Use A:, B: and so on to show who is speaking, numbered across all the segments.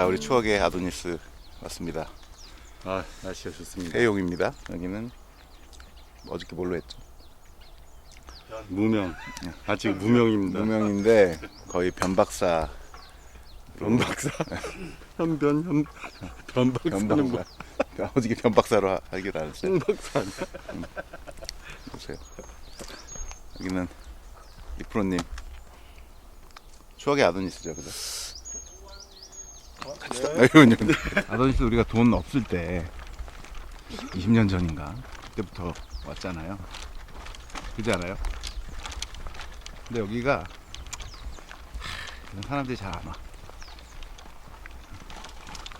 A: 자, 우리 추억의 아도니스 왔습니다.
B: 아 날씨가 좋습니다.
A: 해용입니다. 여기는 어저께 뭘로 했죠?
B: 무명 아직 무명입니다.
A: 무명인데 거의 변박사.
B: 변박사 현변 현 변박사는 뭐
A: 변박사. 어저께 변박사로 하- 하기로 하셨어요.
B: 홍박사 아니야?
A: 보세요. 여기는 이프로님 추억의 아도니스죠, 그죠? 아유님. 아도니스 우리가 돈 없을 때 20년 전인가 그때부터 왔잖아요. 그지 않아요? 근데 여기가 하, 이런 사람들이 잘 안 와.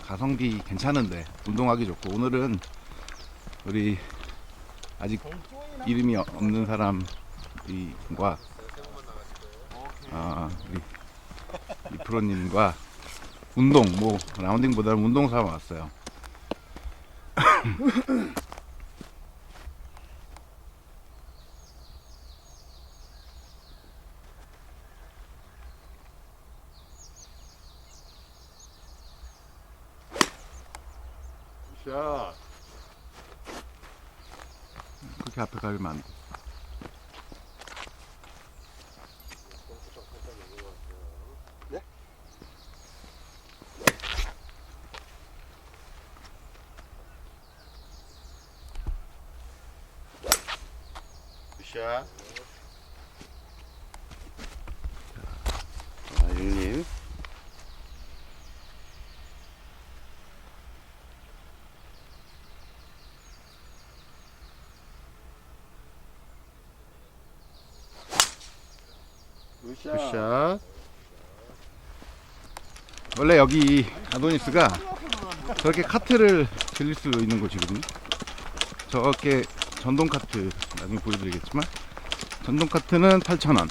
A: 가성비 괜찮은데 운동하기 좋고 오늘은 우리 아직 이름이 없는 사람과 아, 우리 이 프로님과 운동 뭐 라운딩보다는 운동 삼아 왔어요.
B: 샷.
A: 그렇게 앞에 가면 안 돼. 굿샷. 원래 여기 아도니스가 저렇게 카트를 빌릴 수 있는 곳이거든요. 저렇게 전동 카트 나중에 보여드리겠지만 전동 카트는 8,000원.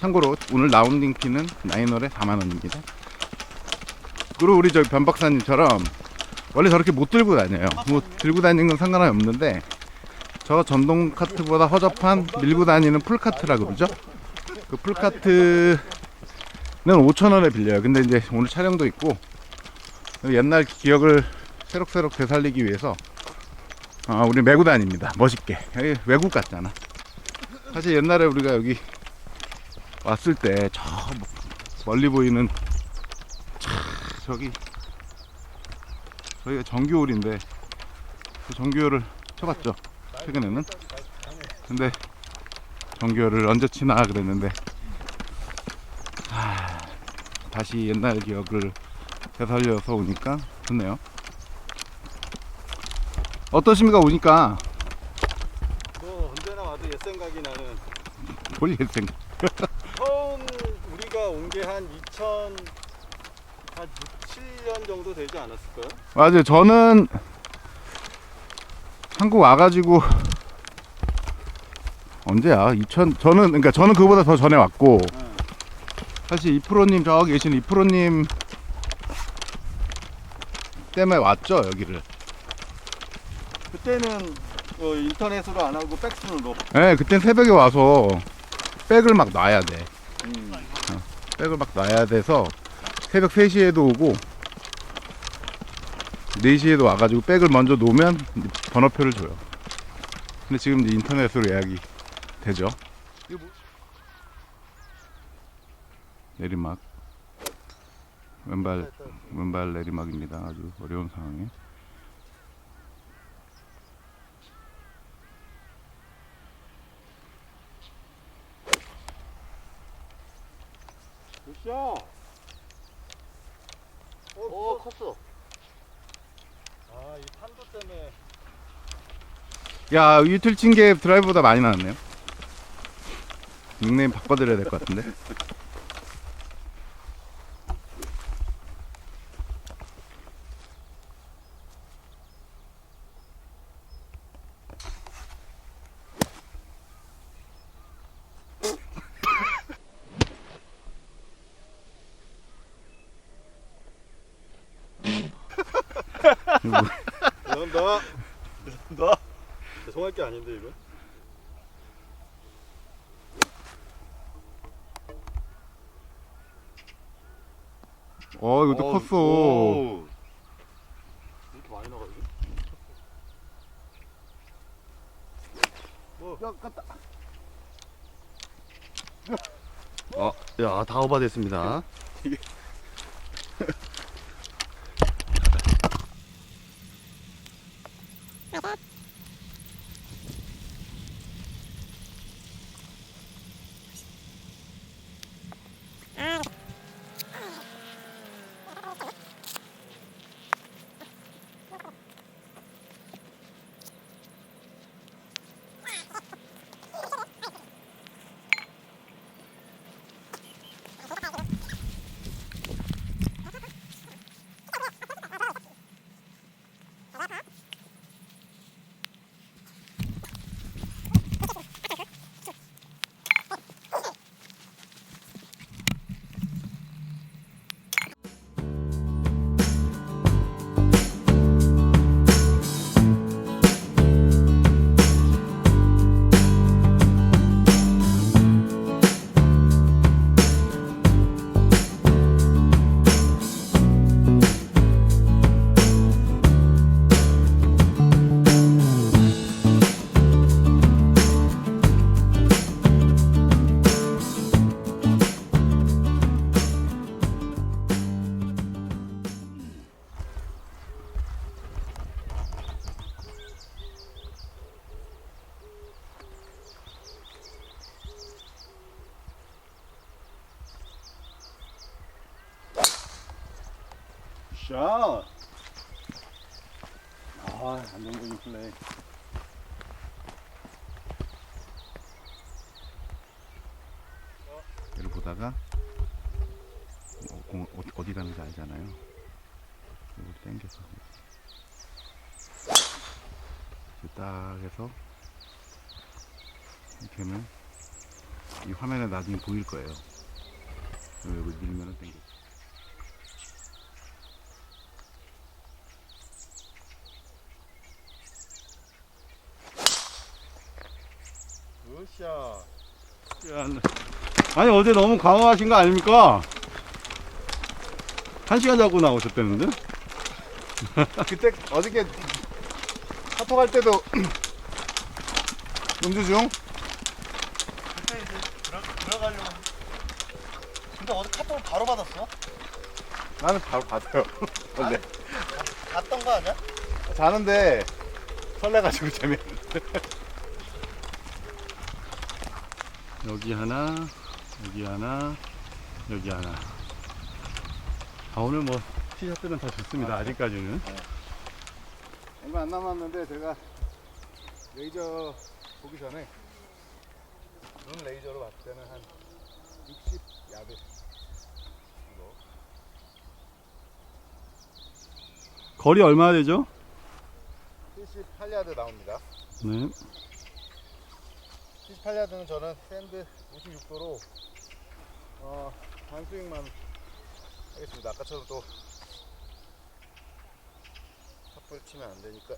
A: 참고로 오늘 라운딩 피는 나인홀에 4만 원입니다. 그리고 우리 저기 변 박사님처럼 원래 저렇게 못 들고 다녀요. 뭐 들고 다니는 건 상관이 없는데 저 전동 카트보다 허접한 밀고 다니는 풀 카트라 그러죠. 그 풀카트는 5,000원에 빌려요. 근데 이제 오늘 촬영도 있고 옛날 기억을 새록새록 되살리기 위해서 아, 우리 메고 다닙니다. 멋있게. 외국 같잖아. 사실 옛날에 우리가 여기 왔을 때 저 멀리 보이는 차, 저기 저희가 정규홀인데 그 정규홀을 쳐봤죠. 최근에는. 근데 정규를 언제 치나 그랬는데 하, 다시 옛날 기억을 되살려서 오니까 좋네요. 어떠십니까 오니까
C: 뭐 언제나 와도 옛 생각이 나는
A: 볼 생각.
C: 처음 우리가 온 게 한 2000, 한 6, 7년 정도 되지 않았을까요?
A: 맞아요. 저는 한국 와가지고 언제야? 2000 저는 그러니까 저는 그보다 더 전에 왔고 사실 이프로님 저기 계신 이프로님 때문에 왔죠 여기를.
C: 그때는 어, 인터넷으로 안 하고 팩스로
A: 예, 그땐 새벽에 와서 백을 막 놔야 돼.
C: 음.
A: 백을 막 놔야 돼서 새벽 3시에도 오고 4시에도 와가지고 백을 먼저 놓으면 번호표를 줘요. 근데 지금 이제 인터넷으로 예약이 되죠. 내리막. 왼발, 왼발 내리막입니다. 아주 어려운 상황에.
C: 굿샷! 어, 컸어. 아, 이 판도 때문에
A: 야, 유틸 친게 드라이브보다 많이 나왔네요. 닉네임 바꿔드려야 될 것 같은데.
C: 죄송합니다. 죄송할 게 아닌데, 이거.
A: 어 이것도
B: 어,
A: 컸어.
B: 오.
C: 이렇게 많이 나가지?
B: 야, 깠다. 어, 야, 다 오버됐습니다.
C: 샷! 아, 안정적인 플레이.
A: 얘를 보다가 어, 공 어, 어디 가는지 알잖아요. 이걸 당겨서 이렇게 딱 해서 이렇게 하면 이 화면에 나중에 보일 거예요. 여기 밀면은 당겨.
C: 굿샷. 아니, 어제 너무 강화하신 거 아닙니까? 한 시간 자고 나오셨다는데?
A: 그때 어저께 카톡 할 때도 음주 중?
D: 그때 이제 들어, 들어가려고 근데 어제 카톡을 바로 받았어?
A: 나는 바로 받아요. 원래
D: 갔던 거 아니야?
A: 자는데 설레가지고 재미없는데.
C: 여기 하나, 여기 하나, 여기 하나. 아, 오늘 뭐, 티셔츠는 다 좋습니다. 아 직까지는.
A: 얼마 안 남았는데 제가 레이저 보기 전에 눈 레이저로 봤을 때는 한 60 야드 정도.
C: 거리 얼마나 되죠?
A: 78야드 나옵니다.
C: 네.
A: 78야드는 저는 샌드 56도로 어, 반스윙만 하겠습니다. 아까처럼 또 탑볼 치면 안 되니까.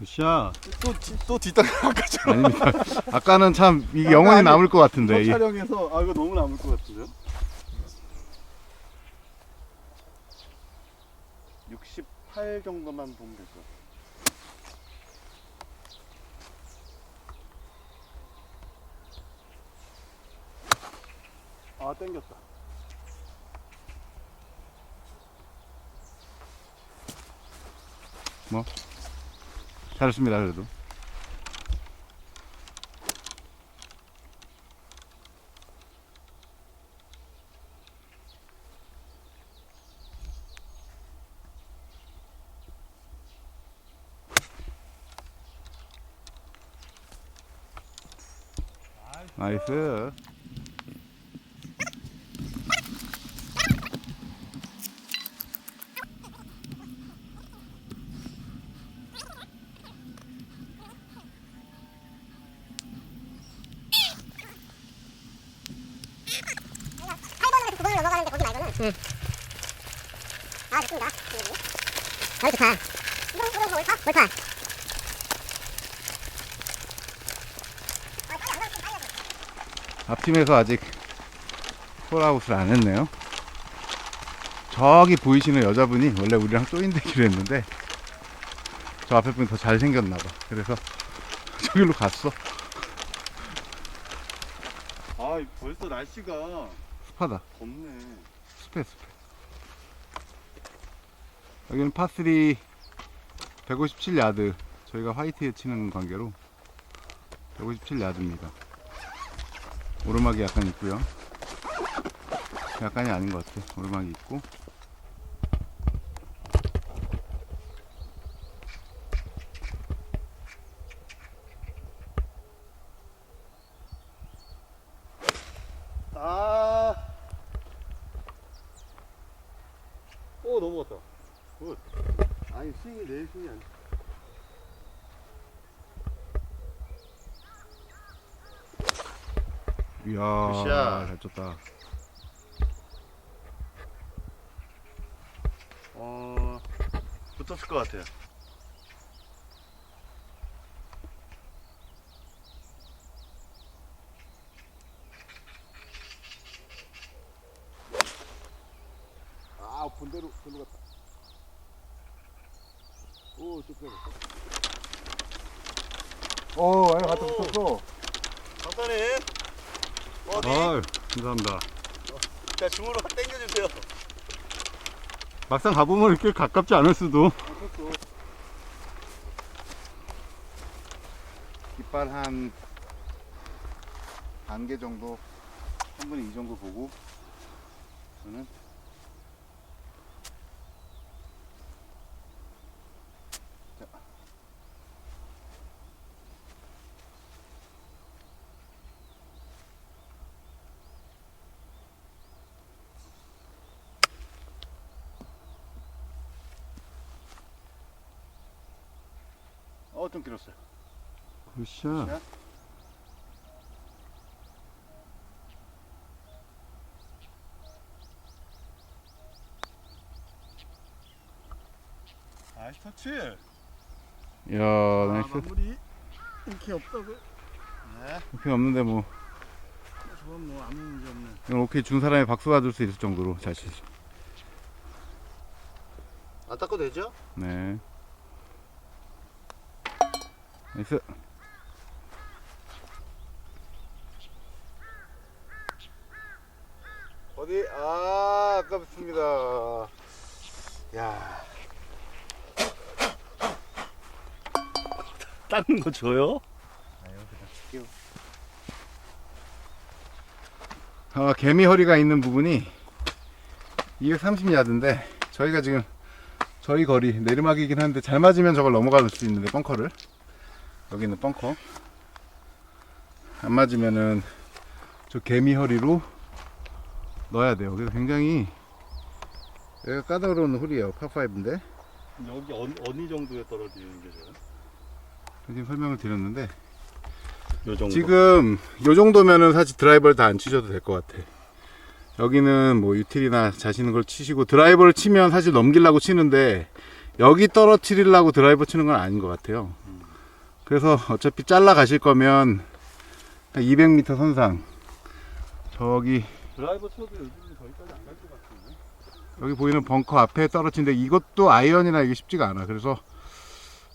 C: 굿샷.
B: 또, 또 뒷땅 아까처럼.
A: 아닙니다. 아까는 참 이게 영원히
C: 아니,
A: 남을 것 같은데.
C: 저
A: 이-
C: 촬영에서, 아, 이거 너무 남을 것 같은데요?
B: 68 정도만 보면 될 것 같아.
C: 아, 땡겼다.
A: 잘했습니다, 그래도. 나이스.
E: 아, 좋습니다. 잘 좋다. 올파.
A: 앞팀에서 아직 폴아웃을 안 했네요. 저기 보이시는 여자분이 원래 우리랑 쪼인대기로 했는데 저 앞에 분이 더 잘생겼나봐. 그래서 저기로 갔어.
B: 아 벌써 날씨가
A: 습하다.
B: 덥네.
A: 습해 습해. 여기는 파3 157야드. 저희가 화이트에 치는 관계로 157야드입니다. 오르막이 약간 있고요. 약간이 아닌 것 같아. 오르막이 있고.
B: 아
C: 오 넘어갔다.
B: 아니 스윙이 내 스윙이 아니.
A: 이야,
B: 굿샷.
A: 잘 쳤다.
B: 어 붙었을 것 같아요.
A: 아, 본대로, 본대 갔다. 오, 좁혀. 오, 아유, 갔다 붙었어.
D: 박사님 어디?
A: 아유, 감사합니다.
D: 자 중으로 당겨주세요.
A: 막상 가보면 이렇게 가깝지 않을 수도. 깃발 한 반 개 정도, 3분의 2 정도 보고, 저는
B: 어좀 길었어요.
A: 굿샷.
C: 나이스 터치.
A: 이야,
C: 아,
A: 나이스.
C: 마무리 이렇게 없다고?
A: 오케이 없는데 뭐
C: 저건 뭐 아무 문제 없네.
A: 이건 오케이 준 사람이 박수 받을 수 있을 정도로 잘 치죠.
D: 안 닦아도 되죠?
A: 네. 나이스.
B: 어디? 아 아깝습니다. 야
D: 닦는 거 줘요?
A: 어, 개미 허리가 있는 부분이 230야드인데 저희가 지금 저희 거리 내리막이긴 한데 잘 맞으면 저걸 넘어갈 수 있는데 벙커를 여기 있는 벙커 안 맞으면은 저 개미 허리로 넣어야 돼요 그래서 굉장히 여기가 까다로운 홀이에요 파5인데
C: 여기 어느, 어느 정도에 떨어지는 게 좋아요?
A: 지금 설명을 드렸는데
C: 요 정도.
A: 지금 요 정도면은 사실 드라이버를 다 안 치셔도 될 것 같아. 여기는 뭐 유틸이나 자시는 걸 치시고 드라이버를 치면 사실 넘기려고 치는데 여기 떨어뜨리려고 드라이버 치는 건 아닌 것 같아요. 그래서 어차피 잘라 가실 거면 한 200m 선상 저기
C: 드라이버 쳐도 요즘은 저기까지 안 갈 것 같은데.
A: 여기 보이는 벙커 앞에 떨어진데 이것도 아이언이나 이게 쉽지가 않아. 그래서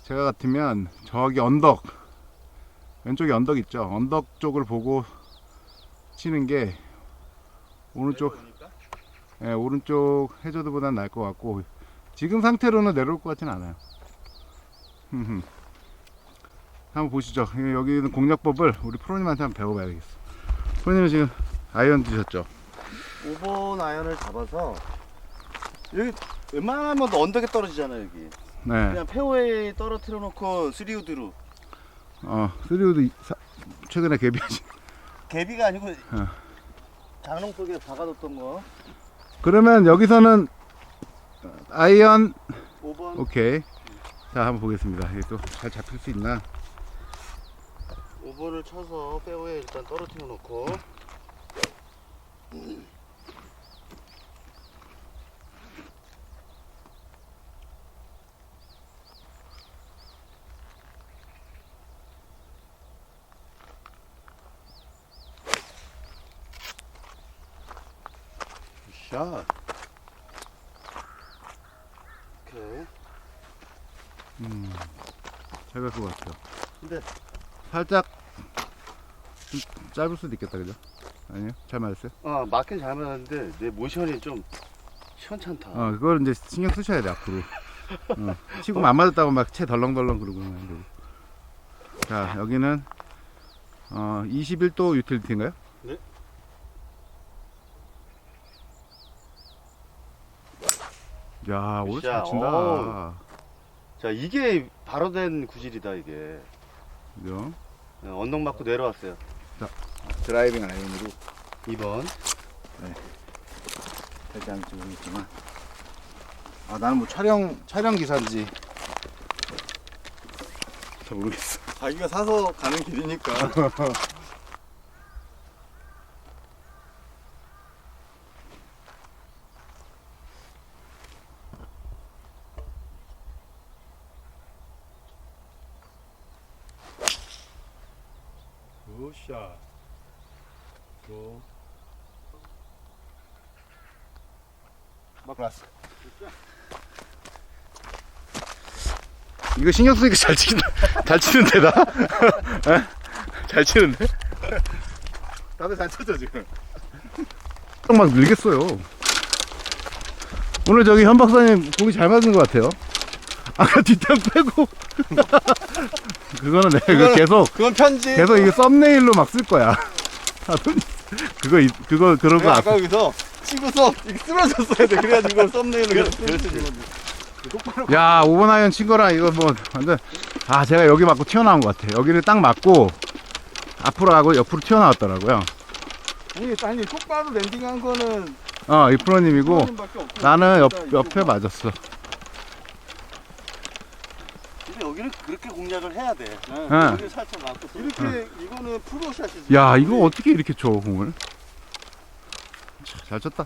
A: 제가 같으면 저기 언덕 왼쪽에 언덕 있죠. 언덕 쪽을 보고 치는 게 오른쪽 예, 오른쪽 해저드보단 나을 것 같고 지금 상태로는 내려올 것 같지는 않아요. 한번 보시죠. 예, 여기는 공략법을 우리 프로님한테 한번 배워봐야 겠어 프로님은 지금 아이언 드셨죠?
D: 5번 아이언을 잡아서 여기 웬만하면 언덕에 떨어지잖아요 여기.
A: 네.
D: 그냥 페어웨이 떨어뜨려 놓고 스리우드로.
A: 어, 쓰리우드 최근에 개비하신.
D: 개비가 아니고
A: 어.
D: 장롱 속에 박아뒀던 거.
A: 그러면 여기서는 아이언
D: 5번
A: 오케이. 자, 한번 보겠습니다. 이게 또 잘 잡힐 수 있나?
D: 5번을 쳐서 빼오에 일단 떨어뜨려 놓고
B: 샷. 오케이.
A: 음, 잘 갈 것 같아요.
B: 근데
A: 살짝 짧을 수도 있겠다, 그죠? 아니요? 잘 맞았어요?
B: 어, 맞긴 잘 맞았는데 내 모션이 좀 시원찮다.
A: 어, 그걸 이제 신경 쓰셔야 돼, 앞으로. 어, 치고 안 맞았다고 막 채 덜렁덜렁 그러고. 막 이러고. 자, 여기는, 어, 21도 유틸리티인가요?
C: 네.
A: 야, 오늘 잘
B: 굿샷.
A: 친다.
B: 어우. 자, 이게 바로 된 구질이다, 이게.
A: 그죠?
B: 어, 언덕 맞고 내려왔어요.
A: 드라이빙 아이언으로
B: 2번.
A: 되지 않을지 모르겠지만. 아, 나는 뭐 촬영, 촬영 기사인지. 잘 모르겠어.
C: 자기가 사서 가는 길이니까. 굿샷. 굿.
A: 막 났어. 이거 신경 쓰니까 잘 치긴다. 잘 치는데, 나? 에? 잘 치는데?
B: 다들 잘 쳐져, 지금.
A: 막 늘겠어요. 오늘 저기 현 박사님 공이 잘 맞은 것 같아요. 아까 뒷땅 빼고. 그거는 내가 이거 계속,
C: 그건 편지.
A: 계속 이거 썸네일로 막 쓸 거야. 아도니 그거, 이- 그거, 그런 거
C: 내가
A: 앞
C: 아까 여기서 치고서 이게 쓰러졌어야 돼. 그래가지고 썸네일로 계속 쓰러지는 건데.
A: 야, 5번 아이언 친 거랑 이거 뭐, 완전, 아, 제가 여기 맞고 튀어나온 것 같아. 여기를 딱 맞고, 앞으로 하고 옆으로 튀어나왔더라고요.
C: 아니, 아니, 똑바로 랜딩한 거는
A: 어, 이 프로님이고,
C: 프로님밖에 없고.
A: 나는 옆, 옆에 맞았어.
B: 근데 여기는 그렇게 공략을 해야 돼.
C: 네.
A: 응.
B: 여기 살짝 맞고 또.
C: 이렇게 이거는 프로샷이지.
A: 야, 이거 어떻게 이렇게 쳐, 공을? 참, 잘 쳤다.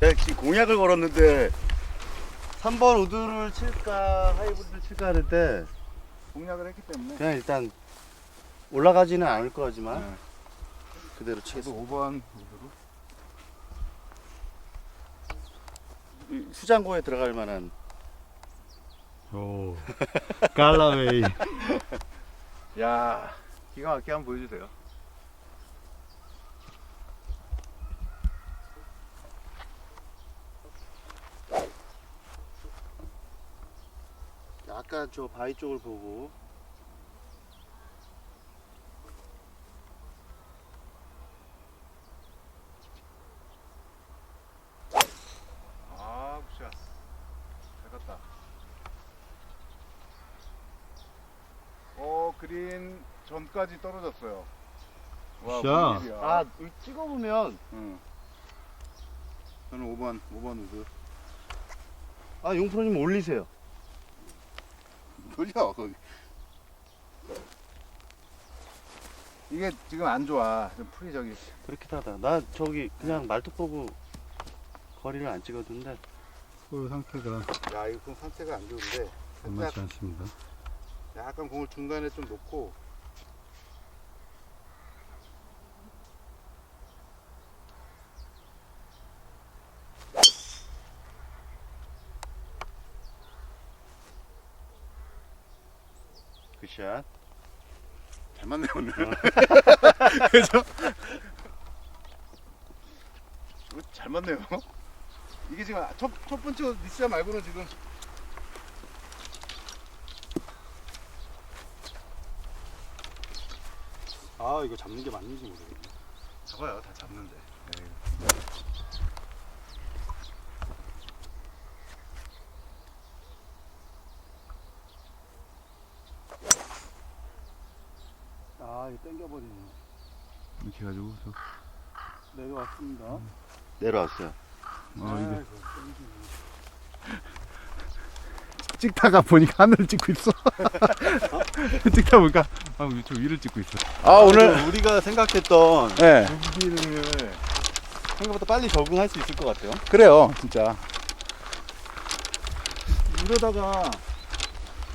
B: 내가 지금 공약을 걸었는데 3번 우드를 칠까 하이브드를 칠까 하는데
A: 공략을 했기 때문에.
B: 그냥 일단 올라가지는 않을 거지만
A: 네.
B: 그대로 치겠어.
A: 5번.
B: 이 수장고에 들어갈 만한
C: 오. 갈라웨이.
A: 야, 기가 막히게 한번 보여주세요.
B: 약간 저 바위 쪽을 보고
A: 6까지 떨어졌어요. 와,
C: 샤.
A: 무일이야.
B: 아, 이거 찍어보면,
A: 응. 저는 5번, 5번 우드.
B: 아, 용프로님 올리세요.
A: 돌려, 거기. 이게 지금 안 좋아. 좀 풀이 저기.
B: 그렇게 하다. 나 저기 그냥 말뚝 보고 거리를 안 찍었는데.
C: 볼 그 상태가
A: 야, 이거 그 상태가 안 좋은데.
C: 살짝 만만치 않습니다.
A: 약간 공을 중간에 좀 놓고
B: 굿샷.
A: 잘 맞네, 오늘.
B: 어.
A: 그죠? 이거 잘 맞네요. 이게 지금 첫, 첫 번째 미스자 말고는 지금
C: 아, 이거 잡는 게 맞는지 모르겠네.
A: 잡아요, 다 잡는데.
C: 아, 땡겨버리네.
A: 이렇게 해가지고. 저,
C: 내려왔습니다.
B: 내려왔어요.
A: 어, 이게.
C: 아이고, 땡기네.
A: 찍다가 보니까 하늘을 찍고 있어. 찍다 보니까 아, 저 위를 찍고 있어. 아 오늘
C: 우리가 생각했던
A: 네
C: 무기능을 생각보다 빨리 적응할 수 있을 것 같아요.
A: 그래요 진짜.
C: 이러다가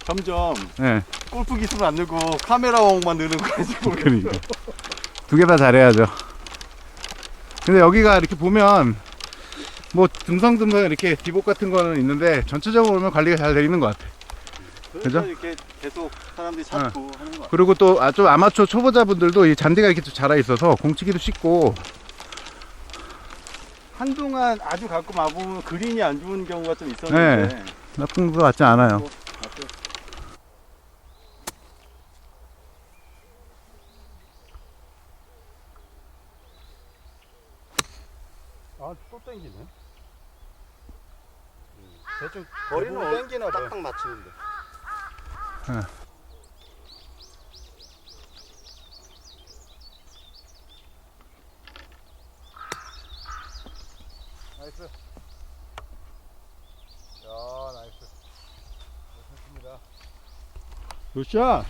C: 점점
A: 네
C: 골프 기술 안 늘고 카메라 왕만 느는 거지.
A: 그러니까 두 개 다 잘해야죠. 근데 여기가 이렇게 보면 뭐 듬성듬성 이렇게 디복 같은 거는 있는데 전체적으로 보면 관리가 잘 되어 있는 것 같아. 그죠?
C: 이렇게 계속 사람들이 찾고 하는 거.
A: 그리고 또 아, 좀 아마추어 초보자분들도 이 잔디가 이렇게 좀 자라 있어서 공치기도 쉽고
C: 한동안 아주 가끔 와보면 그린이 안 좋은 경우가 좀 있었는데
A: 나쁜 것 같지 않아요.
C: 아또 땡기네. 대충
D: 거리는
C: 대부분
D: 어-
C: 땡기나 봐.
D: 딱딱 맞추는데.
C: 나이스. 야 나이스. 좋습니다. 굿샷.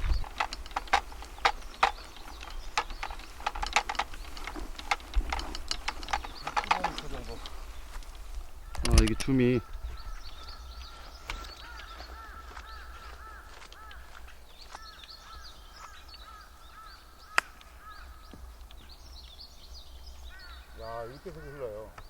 B: 줌이
A: 야 이렇게 해서 흘러요.